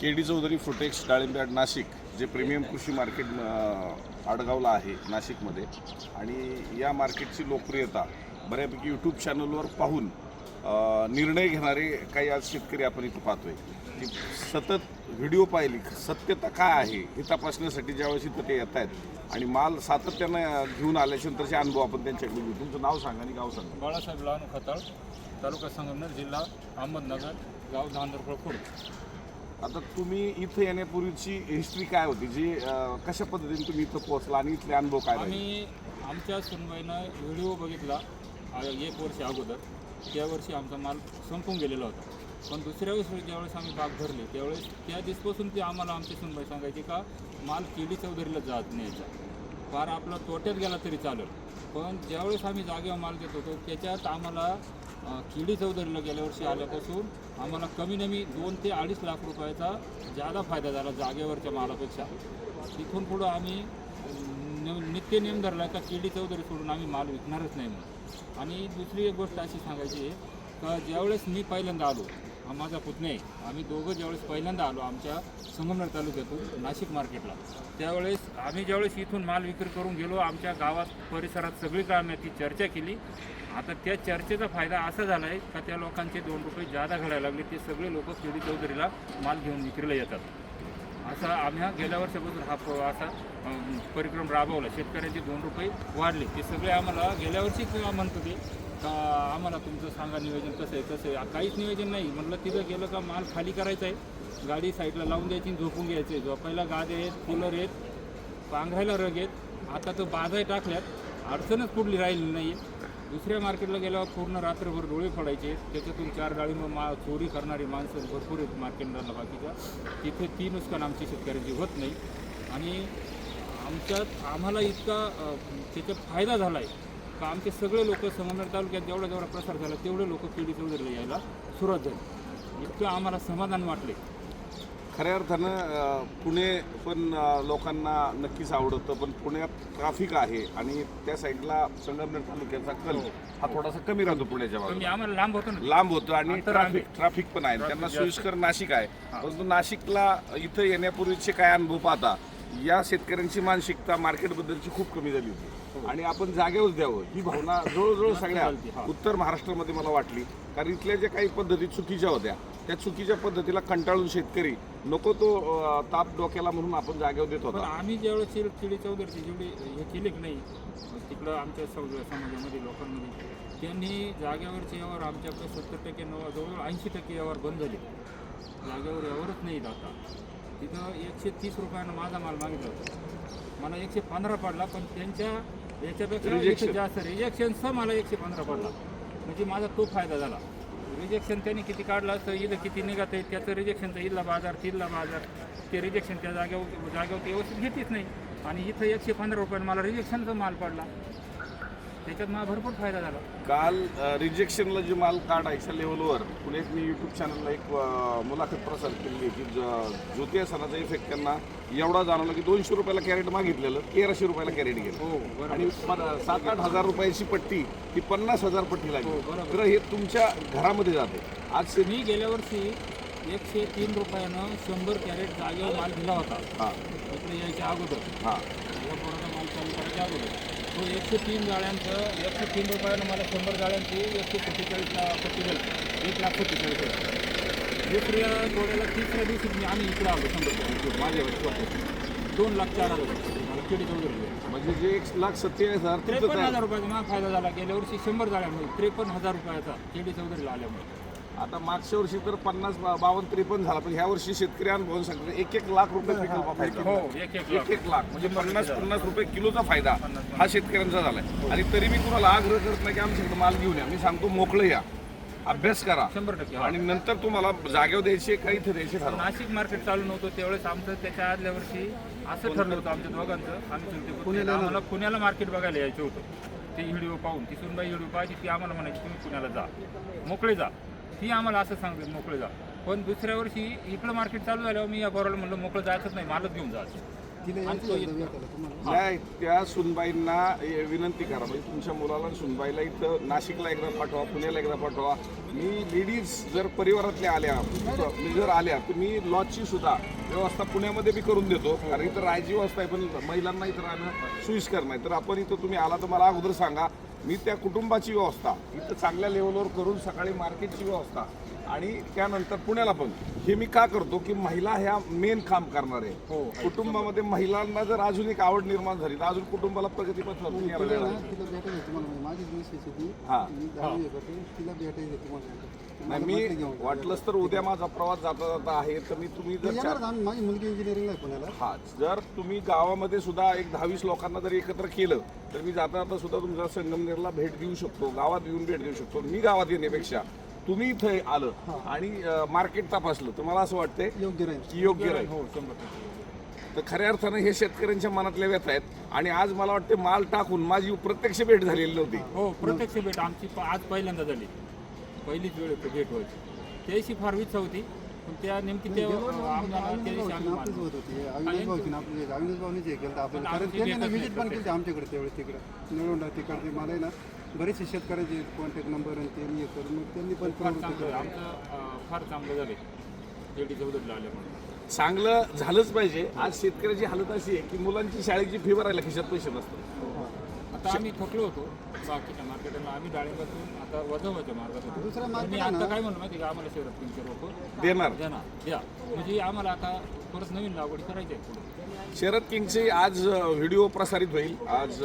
के D Chaudhari फुटेक्स डाळिंब्याड नाशिक जे प्रीमियम कृषी मार्केट आडगावला आहे नाशिकमध्ये. आणि या मार्केटची लोकप्रियता बऱ्यापैकी यूट्यूब चॅनलवर पाहून निर्णय घेणारे काही आज शेतकरी आपण इथं पाहतोय. की सतत व्हिडिओ पाहिली सत्यता काय आहे हे तपासण्यासाठी ज्यावेळेस इथं ते येत आहेत आणि माल सातत्यानं घेऊन आल्याच्यानंतरचे अनुभव आपण त्यांच्याकडे घेऊ. तुमचं नाव सांगा आणि गाव सांगा. बाळासाहेब लहानू खताळ तालुका संगमनेर जिल्हा अहमदनगर गाव धांदरफळ खुड आता तुम्ही इथं येण्यापूर्वीची हिस्ट्री काय होती? जी अं, कशा पद्धतीने तुम्ही इथं पोहोचला आणि इथले अनुभव काय राहिले? आम्ही आमच्या सुनबाईनं व्हिडिओ बघितला आ- एक वर्ष अगोदर. त्या वर्षी आमचा माल संपून गेलेला होता. पण दुसऱ्या वर्षी ज्यावेळेस आम्ही बाग धरले त्यावेळेस त्या दिवसपासून ते आम्हाला आमची सुनबाई सांगायची का माल केडी चौधरीला जात न्यायचा. फार आपला तोट्यात गेला तरी चालेल. पण ज्यावेळेस आम्ही जागेवर माल देत होतो त्याच्यात आम्हाला किडी चौधरीला गेल्या वर्षी आल्यापासून आम्हाला कमी नमी दोन ते अडीच लाख रुपयाचा जादा फायदा झाला जागेवरच्या मालापेक्षा. तिथून पुढं आम्ही नित्य नेम धरला का किडी चौधरी सोडून आम्ही माल विकणारच नाही म्हणून. आणि दुसरी एक गोष्ट अशी सांगायची आहे का ज्यावेळेस मी पहिल्यांदा आलो हा माझा पुतणे. आम्ही दोघं ज्यावेळेस पहिल्यांदा आलो आमच्या संगमनेर तालुक्यातून नाशिक मार्केटला त्यावेळेस आम्ही ज्यावेळेस इथून माल विक्री करून गेलो आमच्या गावात परिसरात सगळीकडे आम्ही ती चर्चा केली. आता त्या चर्चेचा फायदा असा झाला आहे का त्या लोकांचे दोन रुपये जादा घडायला लागले ते सगळे लोक केडी चौधरीला माल घेऊन विक्रीला येतात. असा आम्ही हा गेल्या वर्षापासून हा प- असा परिक्रम राबवला. शेतकऱ्यांचे दोन रुपये वाढले. ते सगळे आम्हाला गेल्या वर्षीच म्हणत होते का आम्हाला तुमचं सांगा नियोजन कसं आहे कसं आहे? काहीच नियोजन नाही. म्हटलं तिथं गेलं का माल खाली करायचा आहे? गाडी साईडला लावून द्यायची आणि झोपून घ्यायचं झोपायला गाद आहेत कूलर आहेत पांघरायला रग आहेत. आता तर बाजाही टाकल्यात. अडचणच कुठली राहिली नाही आहे दुसऱ्या मार्केटला गेल्यावर पूर्ण रात्रभर डोळे फोडायचे. त्याच्यातून चार डाळिंब मा चोरी करणारी माणसं भरपूर आहेत मार्केटला बाकीच्या. तिथे ती नुकसान आमची शेतकऱ्यांची होत नाही. आणि आमच्यात आम्हाला इतका त्याच्यात फायदा झाला आहे का आमचे सगळे लोक संगमनेर तालुक्यात जेवढा जेवढा प्रसार झाला तेवढे लोक पिढी चौधरीला यायला सुरुवात झाली. इतकं आम्हाला समाधान वाटले खऱ्या अर्थानं पुणे पण लोकांना नक्कीच आवडतं पण पुण्यात ट्राफिक आहे आणि त्या साईडला संगमनेर तालुक्याचा कल हा. थोडासा कमी राहतो पुण्याच्या बाजूला. लांब होतो लांब होतं आणि ट्राफिक. ट्राफिक पण आहे. त्यांना. सोयीस्कर नाशिक आहे. परंतु नाशिकला इथं येण्यापूर्वीचे काय अनुभव पाहता या शेतकऱ्यांची मानसिकता मार्केटबद्दलची खूप कमी झाली होती. आणि आपण जागेवर द्यावं ही भावना जवळजवळ सगळ्या हा. उत्तर महाराष्ट्रामध्ये मला वाटली. कारण इथल्या ज्या काही पद्धती चुकीच्या होत्या त्या चुकीच्या पद्धतीला कंटाळून शेतकरी नको तो ताप डोक्याला म्हणून आपण जागेवर देत होता. आम्ही ज्यावेळेस चिड चौधरीची जेवढी हे केली की नाही तिकडं आमच्या समाजामध्ये लोकांमध्ये त्यांनी जागेवरचे यावर आमच्याकडे सत्तर टक्के नव जवळजवळ ऐंशी टक्के यावर बंद झाले. जागेवर यावरच नाही आता. तिथं एकशे तीस रुपयानं माझा माल मागितला होता. मला एकशे पंधरा पडला पण त्यांच्या याच्यापेक्षा जास्त रिजेक्शनचा मला एकशे पंधरा पडला. म्हणजे माझा तो फायदा झाला. रिजेक्शन त्यांनी किती काढलं असतं इथं किती निघत आहे त्याचं रिजेक्शनचं इथला बाजार तिथला बाजार. ते रिजेक्शन त्या जागेवर जागेवर ते व्यवस्थित घेतीच नाही. आणि इथं एकशे पंधरा रुपयानं मला रिजेक्शनचा माल पडला. त्याच्यात मला भरपूर फायदा झाला. काल रिजेक्शनला जे माल काढायच्या लेवलवर पुण्यात मी युट्यूब चॅनलला एक अं, मुलाखत प्रसार केली की ज- ज्योती सणाचा इफेक्ट त्यांना एवढा जाणवला की दोनशे रुपयाला कॅरेट मागितलेलं तेराशे रुपयाला कॅरेट गेलं. हो बरोबर. आणि सात आठ हजार रुपयाची पट्टी ती पन्नास हजार पट्टी हो, लागली बरोबर. तर हे तुमच्या घरामध्ये जाते. आज शेती मी गेल्या वर्षी एकशे तीन रुपयानं शंभर कॅरेट जागेवर माल दिला होता. हां. इकडे यायच्या अगोदर. हां. या पोराचा माल चालू करायच्या अगोदर. एकशे तीन जाळ्यांचं एकशे तीन रुपयानं मला शंभर जाळ्यांची एकशे सत्तेचाळीसला पट्टी एक लाख सत्तेचाळीस हजार दुसऱ्या गोड्याला तिसऱ्या दिवशी मी आम्ही इकडे आलो शंभर माझ्या दोन लाख चार हजार. मला किडी चौधरी म्हणजे जे एक लाख सत्तेचाळीस हजार त्रेपन्न हजार रुपयाचा मला फायदा झाला. गेल्या वर्षी शंभर जाळ्यामुळे त्रेपन्न हजार रुपयाचा केडी चौधरीला आल्यामुळे. आता मागच्या वर्षी तर पन्नास बा- बावन्न त्रेपन्न झाला पण ह्या वर्षी शेतकरी अनुभवून सांगतात एक एक लाख रुपये पिकल हो एक एक लाख. म्हणजे पन्नास पन्नास रुपये किलोचा फायदा हा शेतकऱ्यांचा झालाय. आणि तरी मी तुम्हाला आग्रह करत नाही की आमच्याकडे माल घेऊन या. मी सांगतो मोकळं या. अभ्यास करा. शंभर टक्के हा. आणि नंतर तुम्हाला जागेवर द्यायचे काही इथे द्यायचे नाशिक मार्केट चालू नव्हतं त्यावेळेस आमचं त्याच्या आदल्या वर्षी असं ठरलं होतं आमच्या दोघांचं. आम्ही पुण्याला पुण्याला मार्केट बघायला यायचं होतं. ते व्हिडिओ पाहून ती सुनबाई व्हिडिओ पाहायची ती आम्हाला म्हणायची तुम्ही पुण्याला जा. मोकळे जा. ती आम्हाला असं सांगते मोकळे जा. पण दुसऱ्या वर्षी इकडं मार्केट चालू झाल्यावर मी या बोराला म्हणलं मोकळं जायचंच नाही मालच घेऊन जायचं नाही त्या सुनबाईंना विनंती करा म्हणजे तुमच्या मुलाला सुनबाईला इथं नाशिकला एकदा पाठवा पुण्याला एकदा पाठवा. मी लेडीज जर परिवारातल्या आल्या मी जर आल्या तर मी लॉजची सुद्धा व्यवस्था पुण्यामध्ये बी करून देतो. कारण इथं राहायची व्यवस्था आहे पण महिलांना इथं राहणं सोयीस्कर नाही. तर आपण इथं तुम्ही आला तर मला अगोदर सांगा. मी त्या कुटुंबाची व्यवस्था इथं चांगल्या लेवलवर करून सकाळी मार्केटची व्यवस्था आणि त्यानंतर पुण्याला पण. हे मी का करतो की महिला ह्या मेन काम करणार. हो. आहे कुटुंबामध्ये महिलांना जर अजून एक आवड निर्माण झाली तर अजून कुटुंबाला वेळ ना लागेल. तिला भेटायचं नाही मी. वाटलंच तर उद्या माझा प्रवास जाता जाता आहे तर मी तुम्ही जर चार माझी मुलगी इंजिनिअरिंगला आहे पुण्याला. हा जर तुम्ही गावामध्ये सुद्धा एक दहावीस लोकांना जर एकत्र केलं तर मी जाता जाता सुद्धा तुमच्या संगमनेरला भेट देऊ शकतो गावात येऊन भेट देऊ शकतो. मी गावात येण्यापेक्षा तुम्ही इथे आलं आणि मार्केट तपासलं तर मला असं वाटतंय? योग्य राहील. की योग्य राहील. हो तर खऱ्या अर्थानं हे शेतकऱ्यांच्या मनातल्या व्यथा आहेत आणि आज मला वाटते माल टाकून माझी प्रत्यक्ष भेट झालेली नव्हती. हो प्रत्यक्ष भेट आमची प- आज पहिल्यांदा झाली. पहिलीच वेळ भेट व्हायची त्याशी फार इच्छा होती पण त्या नेमकी त्या दिवशी आम्ही हे आमच्याकडे त्यावेळेस तिकडे. निळवंडा तिकडचे मला आहे ना बरेचसे शेतकऱ्याचे कॉन्टॅक्ट नंबर आणि त्यांनी हे करून मग त्यांनी पण फार चांगलं. आमचं अं, फार चांगलं झाले. लेडी चौधरीला आले म्हणून. चांगलं झालंच पाहिजे. आज शेतकऱ्याची हालत अशी आहे की मुलांची शाळेची फी भरायला खिशात पैसे नसतात. आता आम्ही थकलो होतो. बाकीच्या मार्केटला आम्ही डाळिंबातून आता वजा व्हायच्या मार्गात होतो दुसऱ्या मी मार्केट आता काय म्हणलं माहिती का? आम्हाला शहरात तीनशे रोपं देणार. द्या ना द्या. म्हणजे आम्हाला आता परत नवीन लागवड करायची आहे पुढे. शरद किंगचे आज अ, व्हिडिओ प्रसारित होईल. आज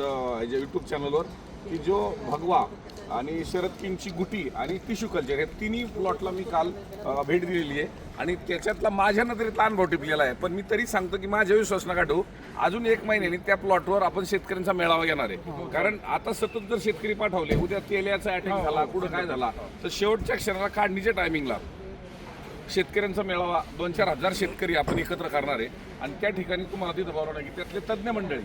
यूट्यूब चॅनलवर की जो भगवा आणि शरद किंगची गुटी आणि टिश्यू कल्चर या तिन्ही प्लॉटला मी काल अ, भेट दिलेली आहे. आणि त्याच्यातला माझ्या नजरेतला अनुभव टिपलेला आहे. पण मी तरी सांगतो की माझ्या विश्वास नका ठेवू. अजून एक महिन्याने त्या प्लॉटवर आपण शेतकऱ्यांचा मेळावा घेणार आहे. कारण आता सतत जर शेतकरी पाठवले उद्या तेल्याचा अटॅक झाला कुठं काय झाला तर शेवटच्या क्षणाला काढणीच्या टायमिंगला शेतकऱ्यांचा मेळावा दोन चार हजार शेतकरी आपण एकत्र करणार आहे. आणि त्या ठिकाणी तुम्हाला तिथं आहे की त्यातले तज्ज्ञ मंडळी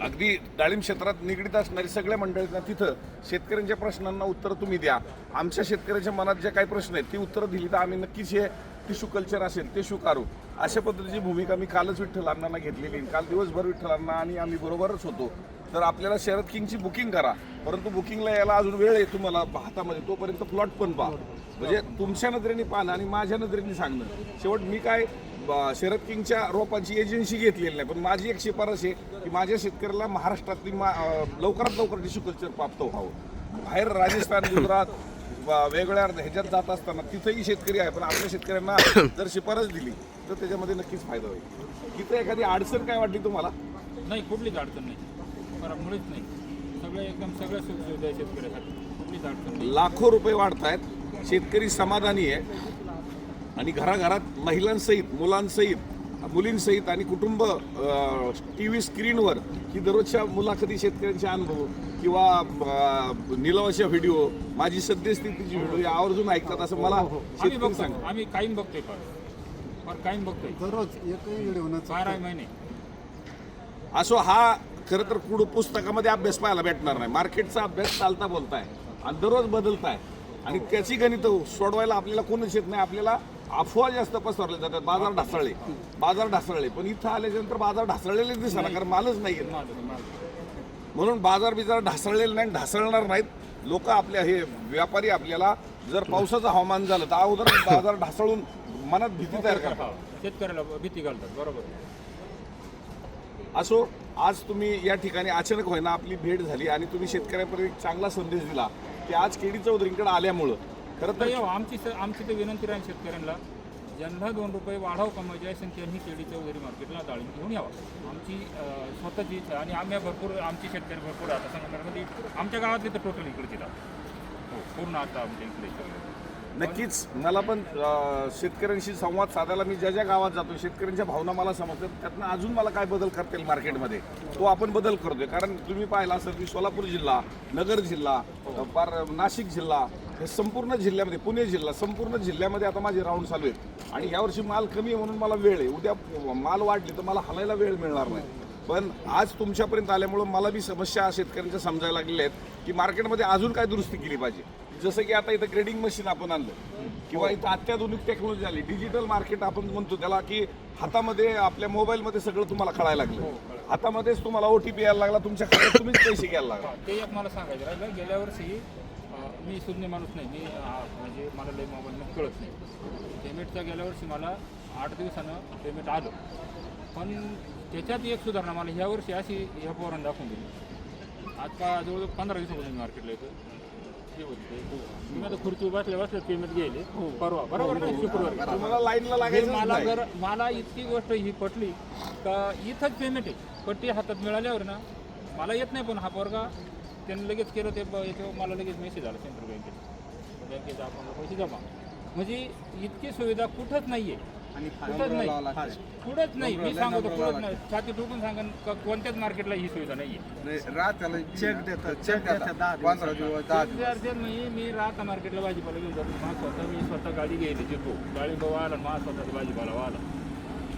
अगदी डाळिंब क्षेत्रात निगडीत असणारी सगळ्या मंडळींना तिथं शेतकऱ्यांच्या प्रश्नांना उत्तरं तुम्ही द्या. आमच्या शेतकऱ्याच्या मनात जे काही प्रश्न आहेत ती उत्तरं दिली तर आम्ही नक्कीच हे टिश्यू कल्चर असेल ते स्वीकारू अशा पद्धतीची भूमिका मी कालच विठ्ठल अण्णांना घेतलेली. काल दिवसभर विठ्ठल अण्णा आणि आम्ही बरोबरच होतो. तर आपल्याला शरद किंगची बुकिंग करा. परंतु बुकिंगला यायला अजून वेळ आहे तुम्हाला हातामध्ये तोपर्यंत प्लॉट पण पहा. म्हणजे तुमच्या नजरेने पाहणं आणि माझ्या नजरेने सांगणं. शेवट मी काय शरद किंगच्या रोपांची एजन्सी घेतलेली नाही. पण माझी एक शिफारस आहे की माझ्या शेतकऱ्याला महाराष्ट्रातली मा लवकरात लवकर टिश्यू कल्चर प्राप्त व्हावं. बाहेर राजस्थान गुजरात वेगवेगळ्या ह्याच्यात जात असताना तिथेही शेतकरी आहे. पण आपल्या शेतकऱ्यांना जर शिफारस दिली तर त्याच्यामध्ये नक्कीच फायदा होईल. तिथे एखादी अडचण काय वाटली तुम्हाला? नाही कुठलीच अडचण नाही. मुळीच नाही. सगळे एकदम सुखसुविधा आहे शेतकऱ्यासाठी. कुठलीच अडचण लाखो रुपये वाढतायत. शेतकरी समाधानी आहे. आणि घराघरात महिलांसहित मुलांसहित मुलींसहित आणि कुटुंब टी व्ही स्क्रीनवर ही दररोजच्या मुलाखती शेतकऱ्यांचे अनुभव किंवा निलावाच्या व्हिडिओ माझी सद्यस्थितीची व्हिडिओ या आवर्जून ऐकतात असं मला आम्ही शेतकरी बघतो. सांग आम्ही कायम बघतोय फार. कायम बघतोय. दररोज एकही व्हिडिओ न बारा महिने. असो हा खरं तर कुठं पुस्तकामध्ये अभ्यास पाहायला भेटणार नाही. मार्केटचा अभ्यास चालता बोलताय आणि दररोज बदलताय. आणि त्याची गणित सोडवायला आपल्याला कोणच येत नाही. आपल्याला अफवा जास्त पसरले जातात. बाजार ढासळले. बाजार ढासळले. पण इथं आल्याच्यानंतर बाजार ढासळलेले दिसणार कारण मालच नाही म्हणून बाजार बिजार ढासळलेले नाही ढासळणार नाहीत. लोक आपल्या हे व्यापारी आपल्याला जर पावसाचं हवामान झालं तर अगोदर बाजार ढासळून मनात भीती तयार करतात. शेतकऱ्याला भीती घालतात. बरोबर. असो आज तुम्ही या ठिकाणी अचानक होईना आपली भेट झाली आणि तुम्ही शेतकऱ्यापर्यंत एक चांगला संदेश दिला की आज केडी चौधरींकडे आल्यामुळं. खरं तर हो, आमची स- आमची तर विनंती राहील शेतकऱ्यांना ज्यांना दोन रुपये वाढाव कमवायचे असेल त्यांनी केळी चौधरी मार्केटला डाळिंब घेऊन यावं. आमची अं, स्वतःची इच्छा आणि आम्ही भरपूर आमची शेतकरी भरपूर आता संगमनेरमध्ये आमच्या गावातले तर टोटल इकडे येतात हो पूर्ण आता आमच्या इकडे. नक्कीच. मला पण शेतकऱ्यांशी संवाद साधायला मी ज्या ज्या गावात जातो शेतकऱ्यांच्या भावना मला समजतात. त्यातनं अजून मला काय बदल करता येईल मार्केटमध्ये तो आपण बदल करतोय. कारण तुम्ही पाहिला असेल की सोलापूर जिल्हा नगर जिल्हा पार नाशिक जिल्हा हे संपूर्ण जिल्ह्यामध्ये पुणे जिल्हा संपूर्ण जिल्ह्यामध्ये आता माझे राऊंड चालू आहेत. आणि यावर्षी माल कमी आहे म्हणून मला वेळ आहे. उद्या माल वाढली तर मला हलायला वेळ मिळणार नाही. पण आज तुमच्यापर्यंत आल्यामुळं मला बी समस्या शेतकऱ्यांच्या समजायला लागलेल्या आहेत की मार्केटमध्ये अजून काय दुरुस्ती केली पाहिजे. जसं की आता इथं ग्रेडिंग मशीन आपण आणलं. किंवा इथं अत्याधुनिक टेक्नॉलॉजी आली. डिजिटल मार्केट आपण म्हणतो त्याला की हातामध्ये आपल्या मोबाईलमध्ये सगळं तुम्हाला कळायला लागलं. हातामध्येच तुम्हाला ओ टी पी यायला लागला. तुमच्या खात्यात तुम्हीच पैसे घ्यायला लागला. ते एक मला सांगायचं राहिलं. गेल्या वर्षी मी शून्य माणूस नाही. मी म्हणजे मला लई मोबाईलमध्ये कळत नाही. पेमेंटचं गेल्या वर्षी मला आठ दिवसानं पेमेंट आलं. पण त्याच्यात एक सुधारणा मला ह्या वर्षी अशी ह्या पोरांना दाखवून दिली. आता जवळजवळ पंधरा दिवसापासून मार्केटला येतो आता खुर्ची बसल्या बसल्या पेमेंट गेले. परवा. बरोबर नाही शुक्रवारी. तुम्हाला लाईनला लागायचं मला. जर मला इतकी गोष्ट ही पटली का इथंच पेमेंट आहे. पट्टी हातात मिळाल्यावर ना मला येत नाही पण हा पोरगा त्याने लगेच केलं ते ब- याच्यावर मला लगेच मेसेज आला सेंट्रल बँकेत बँकेचा अकाउंटला पैसे जमा. म्हणजे इतकी सुविधा कुठंच नाही आहे आणि कुठंच नाही. कुठंच नाही. मी सांगतो कुठंच नाही. छाती ठोकून सांगेन का कोणत्याच मार्केटला ही सुविधा नाही चेक देतात चेक देतात. पंधरा दिवस दहा दिवस. विद्यार्थी मी मी राहता मार्केटला भाजीपाला घेऊन जातो. माझा स्वतः मी स्वतः गाडी घ्यायची देतो गाडी वाला माझा स्वतःचा भाजीपाला वाला.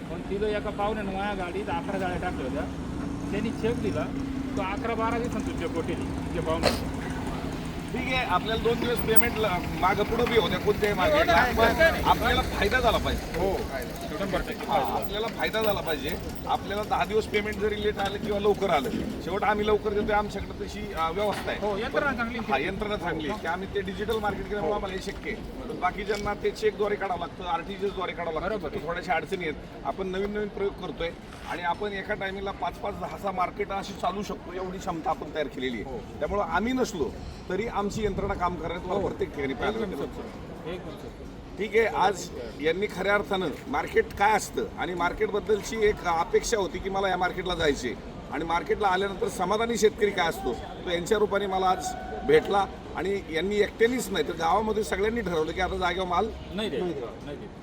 पण तिथं एका पाहुण्यानं माझ्या गाडीत अकरा गाड्या टाकल्या होत्या. त्यांनी चेक दिला. तो अकरा बारा दिवसांनी तुमच्या कोटेली तुमच्या पाहुणे ठीक आहे आपल्याला दोन दिवस पेमेंट मागं पुढं बी होत्या कोणत्याही मागे आपल्याला फायदा झाला पाहिजे. हो शंभर टक्के हा, आपल्याला फायदा झाला पाहिजे. आपल्याला दहा दिवस पेमेंट जरी लेट आलं किंवा लवकर आलं शेवट आम्ही लवकर देतोय आमच्याकडे तशी अं, व्यवस्था आहे. हो यंत्रणा चांगली हा यंत्रणा चांगली आहे. की आम्ही ते डिजिटल मार्केट केल्यामुळे आम्हाला हे शक्य आहे. बाकीच्यांना ते चेकद्वारे काढावं लागतं आरटीजीएसद्वारे काढावं लागतं बरोबर. थोड्याशा अडचणी आहेत. आपण नवीन नवीन प्रयोग करतोय आणि आपण एका टायमिंगला पाच पाच दहा सहा मार्केट अशी चालू शकतो एवढी क्षमता आपण तयार केलेली हो. आहे त्यामुळे आम्ही नसलो तरी आमची यंत्रणा काम करण्यात तुम्हाला प्रत्येक ठिकाणी पाहायला. एकदम. ठीक आहे आज यांनी खऱ्या अर्थानं मार्केट काय असतं आणि मार्केटबद्दलची एक अपेक्षा होती की मला या मार्केटला जायचे आणि मार्केटला आल्यानंतर समाधानी शेतकरी काय असतो तो यांच्या रूपाने मला आज भेटला आणि यांनी एकट्यानेच नाही तर गावामध्ये सगळ्यांनी ठरवलं की आता जागेवर माल नाही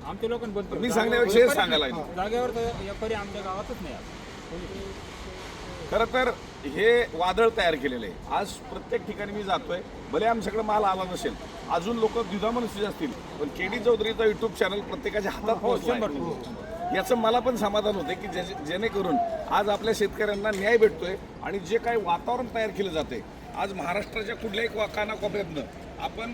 आमच्या लोकांनी. मी सांगण्यापेक्षा सांगायला. जागेवर व्यापारी आमच्या गावातच नाही खरं तर हे वादळ तयार केलेलं आहे. आज प्रत्येक ठिकाणी मी जातोय. भले आमच्याकडे माल आला नसेल अजून लोक द्विधा मनस्थिती असतील पण केडी चौधरीचा युट्यूब चॅनल प्रत्येकाच्या हातात पोहोचलाय. याचं मला पण समाधान होते की जे- जेणेकरून आज आपल्या शेतकऱ्यांना न्याय भेटतोय आणि जे काही वातावरण तयार केलं जाते आज महाराष्ट्राच्या कुठल्याही को- कानाकोपऱ्यातनं आपण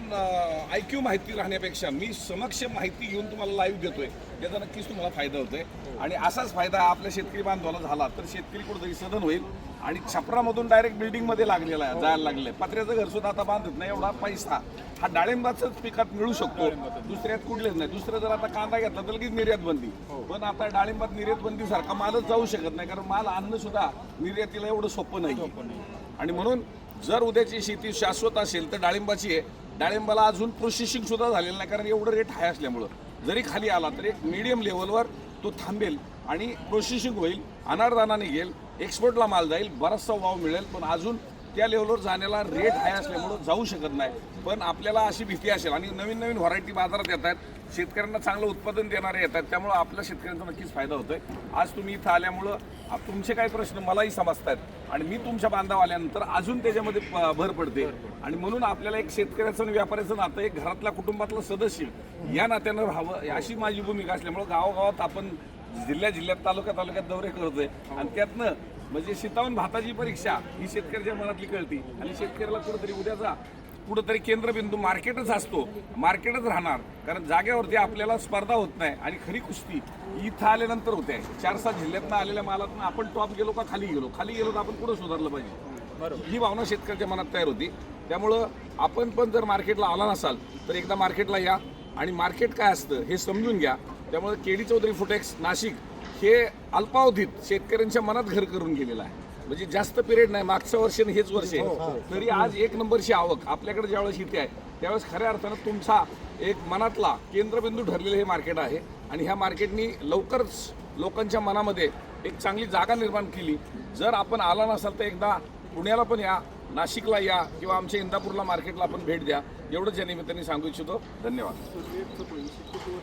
ऐक्यू माहिती राहण्यापेक्षा मी समक्ष माहिती घेऊन तुम्हाला लाईव्ह देतोय. याचा नक्कीच तुम्हाला फायदा होतोय. आणि असाच फायदा आपल्या शेतकरी बांधवाला झाला तर शेतकरी कुठेतरी सदन होईल. आणि छपरामधून डायरेक्ट बिल्डिंगमध्ये लागलेला आहे जायला लागलेलं आहे. पत्र्याचं घर सुद्धा आता बांधत नाही एवढा पैसा. हा डाळिंबाचाच पिकात मिळू शकतो. दुसऱ्यात कुठलेच नाही. दुसरं जर आता कांदा घेतला तर लगेच निर्यात बंदी. पण आता डाळिंबात निर्यात बंदी सारखा मालच जाऊ शकत नाही कारण माल आणणं सुद्धा निर्यातीला एवढं सोपं नाही. आणि म्हणून जर उद्याची शेती शाश्वत असेल तर डाळिंबाची आहे. डाळिंबाला अजून प्रोसेसिंग सुद्धा झालेलं नाही कारण एवढं रेट हाय असल्यामुळं. जरी खाली आला तरी एक मिडियम लेवलवर तो थांबेल आणि प्रोसेसिंग होईल अनारदाना निघेल एक्सपोर्टला माल जाईल बराचसा वाव मिळेल पण अजून त्या लेवलवर जाण्याला रेट हाय असल्यामुळं जाऊ शकत नाही. पण आपल्याला अशी भीती असेल आणि नवीन नवीन व्हरायटी बाजारात येत आहेत. शेतकऱ्यांना चांगलं उत्पादन देणारे येतात त्यामुळं आपल्या शेतकऱ्यांचा नक्कीच फायदा होतोय. आज तुम्ही इथं आल्यामुळं तुमचे काही प्रश्न मलाही समजतात आणि मी तुमच्या बांधव आल्यानंतर अजून त्याच्यामध्ये प- भर पडते. आणि म्हणून आपल्याला एक शेतकऱ्याचं आणि व्यापाऱ्याचं नातं एक घरातल्या कुटुंबातलं सदस्य या नात्यानं राहावं अशी माझी भूमिका असल्यामुळं गावागावात आपण जिल्ह्या जिल्ह्यात तालुका तालुक्यात दौरे करतोय. आणि त्यातनं म्हणजे सीतावून भाताची परीक्षा ही शेतकऱ्याच्या मनातली कळती. आणि शेतकऱ्याला कुठंतरी उद्याचा कुठंतरी केंद्रबिंदू मार्केटच असतो. मार्केटच राहणार. कारण जागेवरती आपल्याला स्पर्धा होत नाही आणि खरी कुस्ती इथं आल्यानंतर होते. चार सात जिल्ह्यातनं आलेल्या मालातनं आपण टॉप गेलो का खाली गेलो? खाली गेलो तर आपण पुढे सुधारलं पाहिजे? ही भावना शेतकऱ्याच्या मनात तयार होती. त्यामुळं आपण पण जर मार्केटला आला नसाल तर एकदा मार्केटला या. आणि मार्केट काय असतं हे समजून घ्या. त्यामुळे केडी चौधरी फुटेक्स नाशिक हे अल्पावधीत शेतकऱ्यांच्या मनात घर करून गेलेलं आहे. म्हणजे जास्त पिरियड नाही मागचं वर्ष आणि हेच वर्ष आहे. तरी आज एक नंबरची आवक आपल्याकडे ज्यावेळेस येते आहे त्यावेळेस खऱ्या अर्थानं तुमचा एक मनातला केंद्रबिंदू ठरलेलं हे मार्केट आहे. आणि ह्या मार्केटनी लवकरच लोकांच्या मनामध्ये एक चांगली जागा निर्माण केली. जर आपण आला नसाल तर एकदा पुण्याला पण या नाशिकला या किंवा आमच्या इंदापूरला मार्केटला आपण भेट द्या. एवढंच या निमित्ताने सांगू इच्छितो. धन्यवाद.